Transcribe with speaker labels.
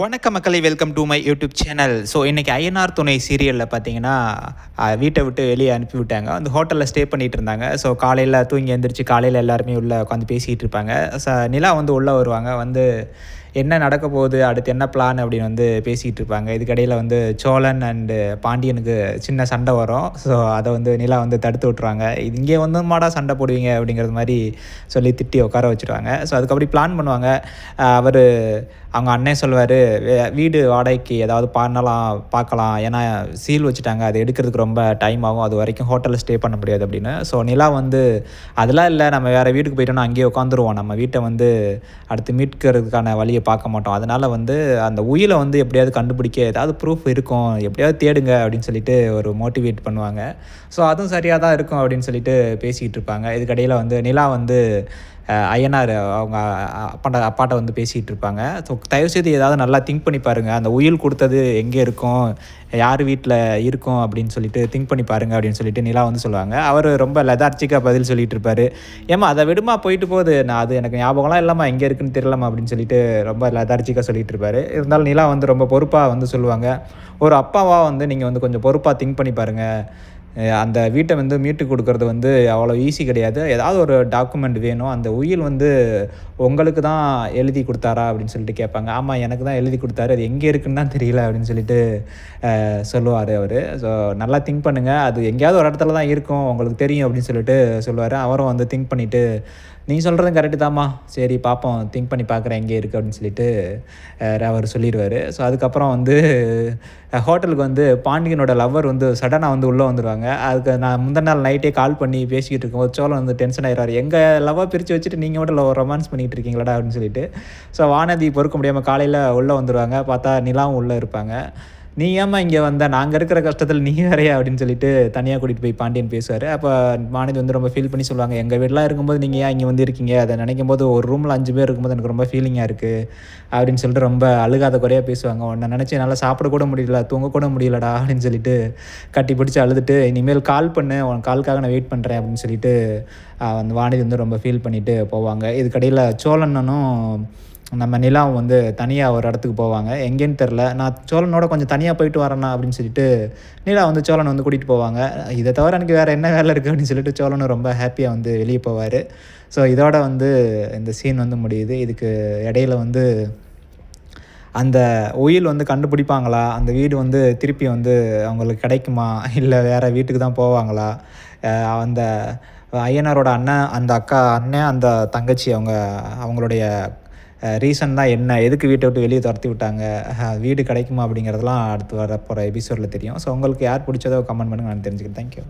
Speaker 1: வணக்க மக்களை welcome to my YouTube channel so இன்றைக்கி ஐஎன்ஆர் துணை சீரியலில் பார்த்தீங்கன்னா வீட்டை விட்டு வெளியே அனுப்பிவிட்டாங்க. அந்த ஹோட்டலில் ஸ்டே பண்ணிட்டு இருந்தாங்க. ஸோ காலையில் தூங்கி எழுந்திரிச்சு காலையில் எல்லாருமே உள்ளே உட்காந்து பேசிகிட்டு இருப்பாங்க. ச நிலா வந்து உள்ளே வருவாங்க. வந்து என்ன நடக்க போகுது அடுத்து என்ன பிளான் அப்படின்னு வந்து பேசிகிட்டு இருப்பாங்க. இதுக்கடையில் வந்து சோழன் அண்டு பாண்டியனுக்கு சின்ன சண்டை வரும். ஸோ அதை வந்து நிலா வந்து தடுத்து விட்ருவாங்க இது இங்கே வந்து மாடா சண்டை போடுவீங்க அப்படிங்கிறது மாதிரி சொல்லி திட்டி உட்கார வச்சுருவாங்க. ஸோ அதுக்கப்புறம் பிளான் பண்ணுவாங்க. அவர் அவங்க அண்ணன் சொல்லுவார் வீடு வாடகைக்கு ஏதாவது பண்ணலாம் பார்க்கலாம். ஏன்னா சீல் வச்சுட்டாங்க. அது எடுக்கிறதுக்கு ரொம்ப டைம் ஆகும். அது வரைக்கும் ஹோட்டலில் ஸ்டே பண்ண முடியாது அப்படின்னு. ஸோ நிலா வந்து அதெல்லாம் இல்லை. நம்ம வேறு வீட்டுக்கு போயிட்டோம்னா அங்கேயே உட்காந்துருவோம். நம்ம வீட்டை வந்து அடுத்து மீட்கிறதுக்கான வழியை பார்க்க மாட்டோம். அதனால் வந்து அந்த உயிலை வந்து எப்படியாவது கண்டுபிடிக்க ஏதாவது ப்ரூஃப் இருக்கும். எப்படியாவது தேடுங்க அப்படின்னு சொல்லிட்டு ஒரு மோட்டிவேட் பண்ணுவாங்க. ஸோ அதுவும் சரியாக தான் இருக்கும் அப்படின்னு சொல்லிட்டு பேசிக்கிட்டு இருப்பாங்க. இதுக்கடையில் வந்து நிலா வந்து ஐயனார் அவங்க அப்பாட்ட அப்பாட்ட வந்து பேசிகிட்டு இருப்பாங்க ஸோ தயவுசெய்து ஏதாவது நல்லா திங்க் பண்ணி பாருங்கள் அந்த உயில் கொடுத்தது எங்கே இருக்கும்? யார் வீட்டில் இருக்கும் அப்படின்னு சொல்லிட்டு திங்க் பண்ணி பாருங்க அப்படின்னு சொல்லிட்டு நிலா வந்து சொல்லுவாங்க. அவர் ரொம்ப லெதார்ச்சிக்காக பதில் சொல்லிட்டு இருப்பாரு ஏமா அதை விடுமா? போயிட்டு போகுது. நான் அது எனக்கு ஞாபகம்லாம் இல்லாமல் எங்கே இருக்குன்னு தெரியலமா அப்படின்னு சொல்லிட்டு ரொம்ப லெதார்ச்சிக்காக சொல்லிட்டு இருப்பாரு இருந்தாலும் நிலா வந்து ரொம்ப பொறுப்பாக வந்து சொல்லுவாங்க. ஒரு அப்பாவாக வந்து நீங்கள் வந்து கொஞ்சம் பொறுப்பாக திங்க் பண்ணி பாருங்கள் அந்த வீட்டை வந்து மீட்டு கொடுக்கறது வந்து அவ்வளோ ஈஸி கிடையாது. ஏதாவது ஒரு டாக்குமெண்ட் வேணும். அந்த உயில் வந்து உங்களுக்கு தான் எழுதி கொடுத்தாரா அப்படின்னு சொல்லிட்டு கேட்பாங்க. ஆமாம் எனக்கு தான் எழுதி கொடுத்தாரு. அது எங்கே இருக்குன்னு தான் தெரியல அப்படின்னு சொல்லிட்டு சொல்லுவார் அவர். ஸோ நல்லா திங்க் பண்ணுங்கள் அது எங்கேயாவது ஒரு இடத்துல தான் இருக்கும். உங்களுக்கு தெரியும் அப்படின்னு சொல்லிட்டு சொல்லுவார். அவரும் வந்து திங்க் பண்ணிவிட்டு நீ சொல்கிறதும் கரெக்டு தாம்மா. சரி பார்ப்போம் திங்க் பண்ணி பார்க்குறேன் எங்கே இருக்குது அப்படின்னு சொல்லிட்டு அவர் சொல்லிடுவார் ஸோ அதுக்கப்புறம் வந்து ஹோட்டலுக்கு வந்து பாண்டியனோட லவ்வர் வந்து சடனாக வந்து உள்ளே வந்துடுவாங்க அதுக்கு நான் முந்தின நாள் நைட்டே கால் பண்ணி பேசிக்கிட்டு இருக்கும்போது சோழன் வந்து டென்ஷன் ஆயிடுவார். எங்கள் லவ்வாக பிரித்து வச்சுட்டு நீங்கள் மட்டும் லவ் ரொமான்ஸ் பண்ணிகிட்டு இருக்கீங்களாடா? அப்படின்னு சொல்லிட்டு. ஸோ வானதி பொறுக்க முடியாமல் காலையில் உள்ளே வந்துடுவாங்க பார்த்தா நிலாவும் உள்ளே இருப்பாங்க. நீ ஏம்மா இங்கே வந்த? நாங்கள் இருக்கிற கஷ்டத்தில் நீ வேறையா? அப்படின்னு சொல்லிட்டு தனியாக கூட்டிகிட்டு போய் பாண்டியன் பேசுவார். அப்போ மாநிதி வந்து ரொம்ப ஃபீல் பண்ணி சொல்லுவாங்க எங்கள் வீடெலாம் இருக்கும்போது நீங்கள் ஏன் இங்கே வந்து இருக்கீங்க? அதை நினைக்கும் போது ஒரு ரூமில் அஞ்சு பேர் இருக்கும்போது எனக்கு ரொம்ப ஃபீலிங்காக இருக்குது அப்படின்னு சொல்லிட்டு ரொம்ப அழுகாத குறையாக பேசுவாங்க. உன்னை நினச்சி என்னால் சாப்பிட கூட முடியல தூங்கக்கூட முடியலடா? அப்படின்னு சொல்லிட்டு கட்டி பிடிச்சி அழுதுட்டு இனிமேல் கால் பண்ணு உன் காலுக்காக நான் வெயிட் பண்ணுறேன் அப்படின்னு சொல்லிட்டு அந்த வானதி வந்து ரொம்ப ஃபீல் பண்ணிட்டு போவாங்க. இதுக்கடையில் சோழனனும் நம்ம நிலாவும் வந்து தனியாக ஒரு இடத்துக்கு போவாங்க. எங்கேன்னு தெரில நான் சோழனோட கொஞ்சம் தனியாக போயிட்டு வரேண்ணா அப்படின்னு சொல்லிட்டு நிலா வந்து சோழனை வந்து கூட்டிகிட்டு போவாங்க. இதை தவிர எனக்கு வேறு என்ன வேலை இருக்குது அப்படின்னு சொல்லிட்டு சோழனும் ரொம்ப ஹாப்பியாக வந்து வெளியே போவார். ஸோ இதோட வந்து இந்த சீன் வந்து முடியுது. இதுக்கு இடையில வந்து அந்த உயில் வந்து கண்டுபிடிப்பாங்களா? அந்த வீடு வந்து திருப்பி வந்து அவங்களுக்கு கிடைக்குமா? இல்லை வேறு வீட்டுக்கு தான் போவாங்களா? அந்த ஐயனாரோட அண்ணன் அந்த அக்கா அண்ணன் அந்த தங்கச்சி அவங்க அவங்களுடைய ரீசன் தான் என்ன எதுக்கு வீட்டை விட்டு வெளியே துரத்தி விட்டாங்க வீடு கிடைக்குமா அப்படிங்கிறதெல்லாம் அடுத்து வர போகிற எபிசோடில் தெரியும். ஸோ உங்களுக்கு யார் பிடிச்சதோ கமெண்ட் பண்ணுங்க நான் தெரிஞ்சுக்கிறேன். தேங்க்யூ